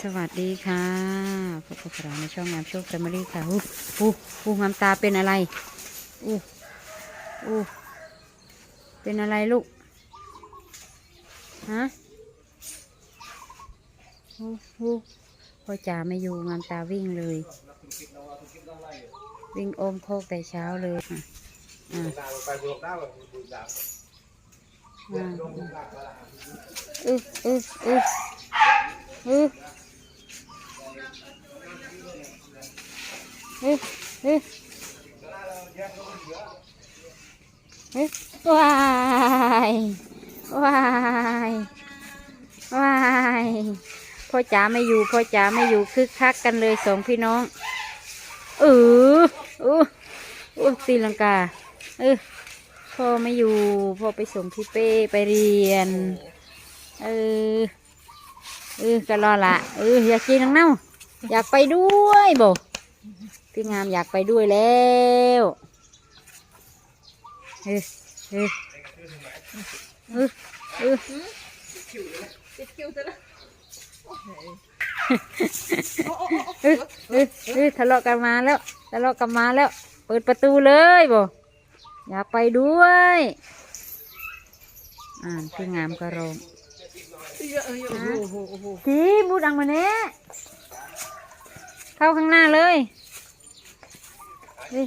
สวัสดีค่ะพบกับเราในช่องงามโชคแฟมิลี่ค่ะอู้อู้อู้งามตาเป็นอะไรอู้อู้เป็นอะไรลูกฮะอู้อู้พ่อจ๋าไม่อยู่งามตาวิ่งเลย วิ่งโอมโคกแต่เช้าเลยค่ะอ่าอ่าอึ๊บอึ๊บอึ๊บอึ๊ บเฮ้ยเฮ้ยเฮ้ยว้ายว้ายว้ายพ่อจ๋าไม่อยู่พ่อจ๋าไม่อยู่คึกคักกันเลยสองพี่น้องเออออเอตีลังกาเออพ่อไม่อยู่พ่อไปส่งพี่เป้ไปเรียน เออเออก็รอละเอออยากกินน้องเน่า อยากไปด้วยบ่พี่งามอยากไปด้วยแล้วเฮ้ยเฮ้ยเฮ้ยเฮ้ยติดคิวจะเฮ้ยเทะเลาะกันมาแล้วทะเลาะกันมาแล้ว เปิดประตูเลยบ่อยากไปด้วยอ่านพี่งามก็ร้องเยอะเออโอ้โหโอ้โหโอ้โหจีมูดังมาเนี้ย เข้าข้างหน้าเลยเฮ้ย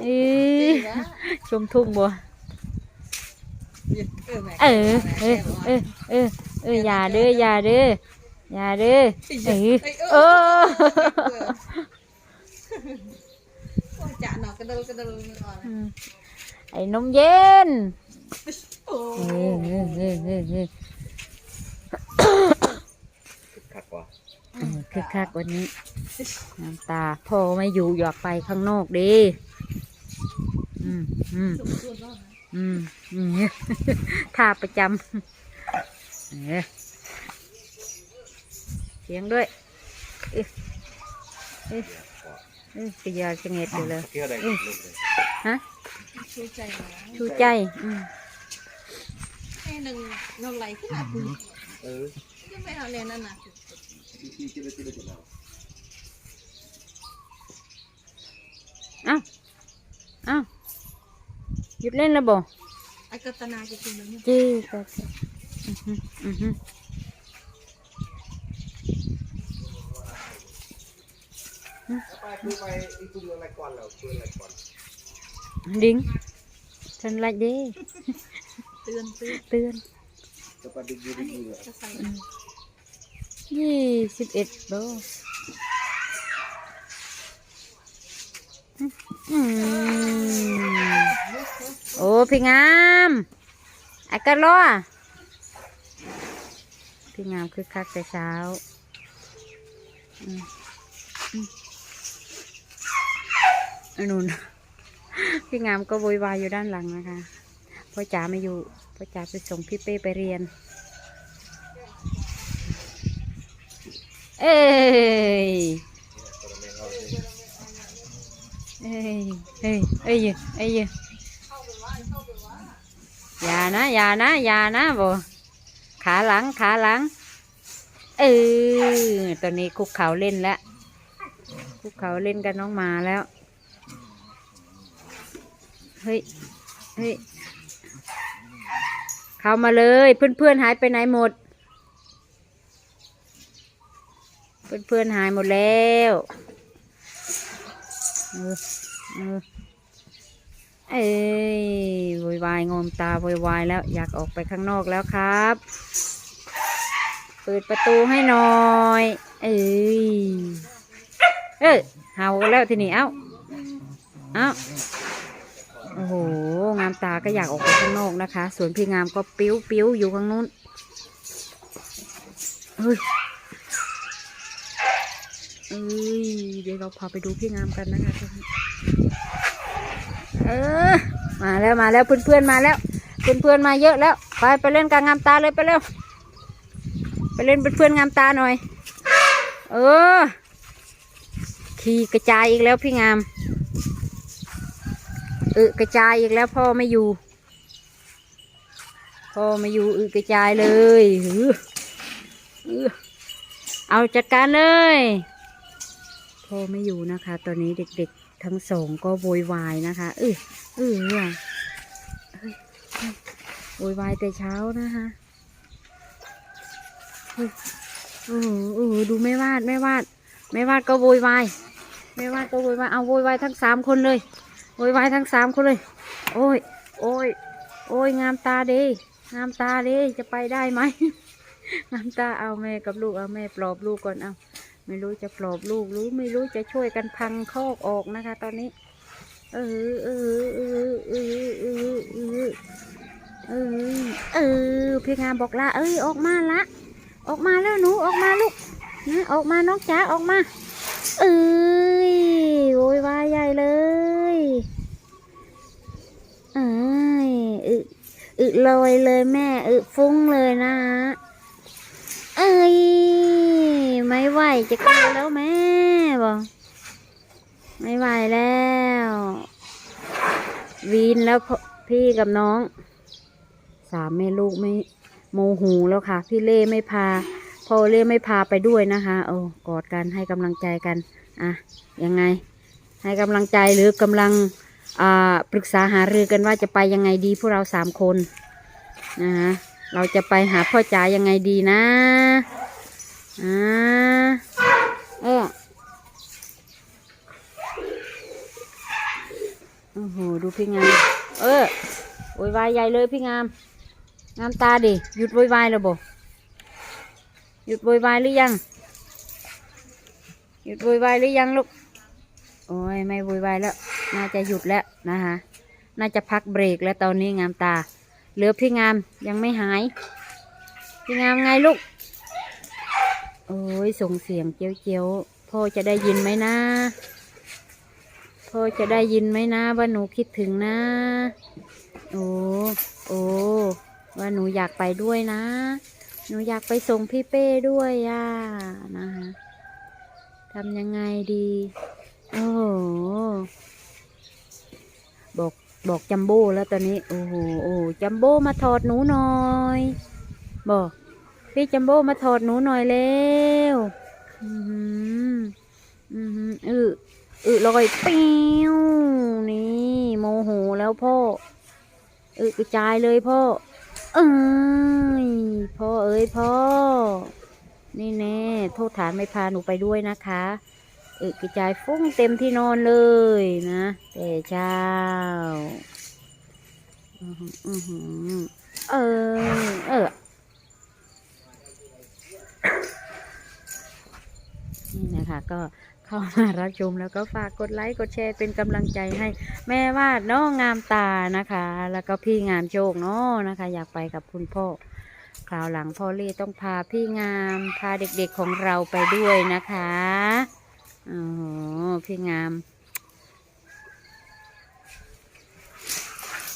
เอ้ยชมทุ่งบัวเออแม่เออเออเออเออเอออย่าเด้ออย่าเด้ออย่าเด้อเออโอ้จะหนอกกระดลกระดลอ่อนอืมไอ้นมเย็นโอ้เออเออเออเออเออ คักว่ะ เออ คือคักวันนี้ น้ำตาพ่อไม่อยู่อยากไปข้างนอกดีอืมอืมสมส่วนรอดนะอืมอืมท่าประจำเออเสียงด้วยเออเออเออปียาชะเงียดอยู่เลยเที่ยวได้ลูกเลยฮะช่วยใจนะชูใจอืมแค่หนึ่งนอนไหลขึ้นมาคุณเออยังไม่เอาเลยนั่นน่ะ ที่ที่ที่ที่ที่เราเอ้าเอ้าหยุดเล่นแล้วบ่ไอ้กัตนาจะกินเลยเนี่ยจี้ก็อือหืออือหือไปดูไปอีกตัวอะไรก่อนเราตัวอะไรก่อนดิ้งฉันไล่เด้เตือนเตือนเตือนจะไปดูดูดูเลยจะใส่ ยี่สิบเอ็ดโลโอ้พี่งามไอ้กระล้อพี่งามคือคักแต่เช้าอืมอืมอันนู้นพี่งามก็โวยวายอยู่ด้านหลังนะคะพ่อจ๋าไม่อยู่พ่อจ๋าไปส่งพี่เป้ไปเรียน เอ้ยเอ้ยเอ้ยเอ้ยเอ้ยอย่านะอย่านะอย่านะบ่ขาหลังขาหลังเออตอนนี้คุกเขาเล่นแล้วคุกเขาเล่นกับน้องมาแล้ว เฮ้ยเฮ้ยเข้ามาเลย เพื่อนๆหายไปไหนหมด เพื่อนๆหายหมดแล้วเออเออเอ้ยโวยวายงอมตาโวยวายแล้วอยากออกไปข้างนอกแล้วครับ เปิดประตูให้หน่อย เอ้ยเอ้ยเห่าแล้วทีนี้เอ้าเอ้าโอ้โห งามตาก็อยากออกไปข้างนอกนะคะ ส่วนพี่งามก็ปิ้วปิ้วอยู่ข้างนู้นเฮ้ย เอ้ยเดี๋ยวเราพาไปดูพี่งามกันนะคะทุกคนเออมาแล้วมาแล้วเพื่อนๆมาแล้วเพื่อนๆมาเยอะแล้ว ไปไปเล่นกลางงามตาเลยไปเร็วไปเล่นเป็นเพื่อนงามตาหน่อย เออขี่กระจายอีกแล้วพี่งามเออกระจายอีกแล้วพ่อไม่อยู่ พ่อไม่อยู่เออกระจายเลยเออเอาจัดการเลย พ่อไม่อยู่นะคะ ตอนนี้เด็กๆทั้งสองก็โวยวายนะคะเออเออเฮ้ยเฮ้ยโวยวายแต่เช้านะคะเออเออดูแม่วาดแม่วาดแม่วาดก็โวยวายแม่วาดก็โวยวายเอาโวยวายทั้งสามคนเลยโวยวายทั้งสามคนเลย โอ้ย โอ้ย โอ้ยงามตาดีงามตาดีจะไปได้ไหมงามตาเอาแม่กับลูกเอาแม่ปลอบลูกก่อนเอา ไม่รู้จะปลอบลูกหรือไม่รู้จะช่วยกันพังคอกออกนะคะ ตอนนี้ เออเออเออเออเออเออเออเออพี่งามบอกละเอ้ยออกมาละ ออกมาแล้วหนูออกมาลูกนะออกมาน้องจ๋าออกมา เอ้ยโวยวายใหญ่เลยเอ้ยอึอึลอยเลยแม่อึฟุ้งเลยนะเอ้ย ไม่ไหวจะกินแล้วแม่บอกไม่ไหวแล้ว วีนแล้วพ,พี่กับน้อง สามแม่ลูกไม่โมโหแล้วค่ะ พี่เล่ไม่พาพ่อเล่ไม่พาไปด้วยนะคะโอ้กอดกันให้กำลังใจกัน อะ ยังไง ให้กำลังใจหรือกำลังอ่าปรึกษาหารือกันว่าจะไปยังไงดีพวกเราสามคนนะคะเราจะไปหาพ่อจ๋ายังไงดีนะ อ่าเออโอ้โห ดูพี่งาม เออโวยวายใหญ่เลยพี่งาม งามตาดิ หยุดโวยวายแล้วบ่หยุดโวยวายหรือยัง หยุดโวยวายหรือยังลูก โอ้ย ไม่โวยวายแล้ว น่าจะหยุดแล้วนะคะน่าจะพักเบรกแล้วตอนนี้งามตา เหลือพี่งามยังไม่หาย พี่งามไงลูก โอ้ยส่งเสียงเจียวเจียวๆพ่อจะได้ยินไหมนะ พ่อจะได้ยินไหมนะ ว่าหนูคิดถึงนะ โอ้โอ้ว่าหนูอยากไปด้วยนะ หนูอยากไปส่งพี่เป้ด้วยอะนะคะทำยังไงดี โอ้โหบอกบอกจัมโบ้แล้วตอนนี้ โอ้โหโอ้จัมโบ้มาถอดหนูหน่อย บอก พี่จัมโบ้มาถอดหนูหน่อยเร็วอืออือหืออืออือลอยปิ้วนี่โมโหแล้วพ่ออือกระจายเลยพ่อเอ้ยพ่อเอ้ยพ่อ นี่แน่โทษฐานไม่พาหนูไปด้วยนะคะอึกระจายฟุ้งเต็มที่นอนเลยนะแต่เช้าอือหือเออเออ นี่นะคะก็เข้ามารับชมแล้วก็ฝากกดไลค์กดแชร์เป็นกำลังใจให้แม่วาดน้องงามตานะคะ แล้วก็พี่งามโชคเนาะนะคะ อยากไปกับคุณพ่อคราวหลังพ่อเล่ต้องพาพี่งามพาเด็กๆของเราไปด้วยนะคะอ๋อพี่งาม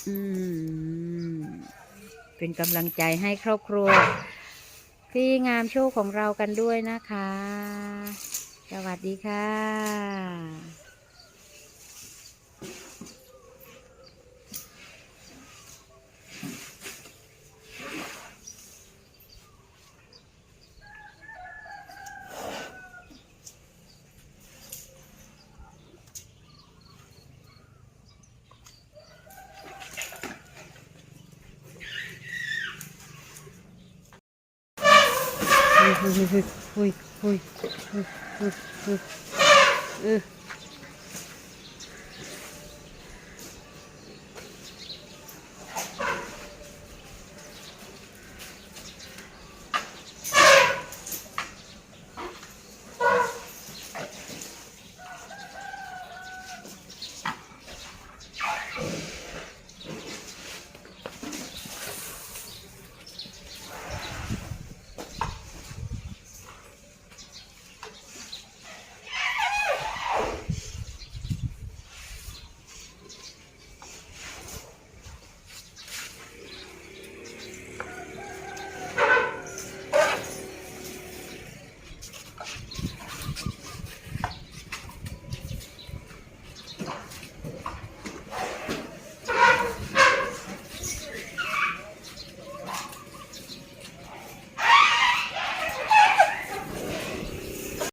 อืมเป็นกำลังใจให้ครอบครัว ที่งามโชคของเรากันด้วยนะคะ สวัสดีค่ะ Uy, uy, uy, uy, uy, uy.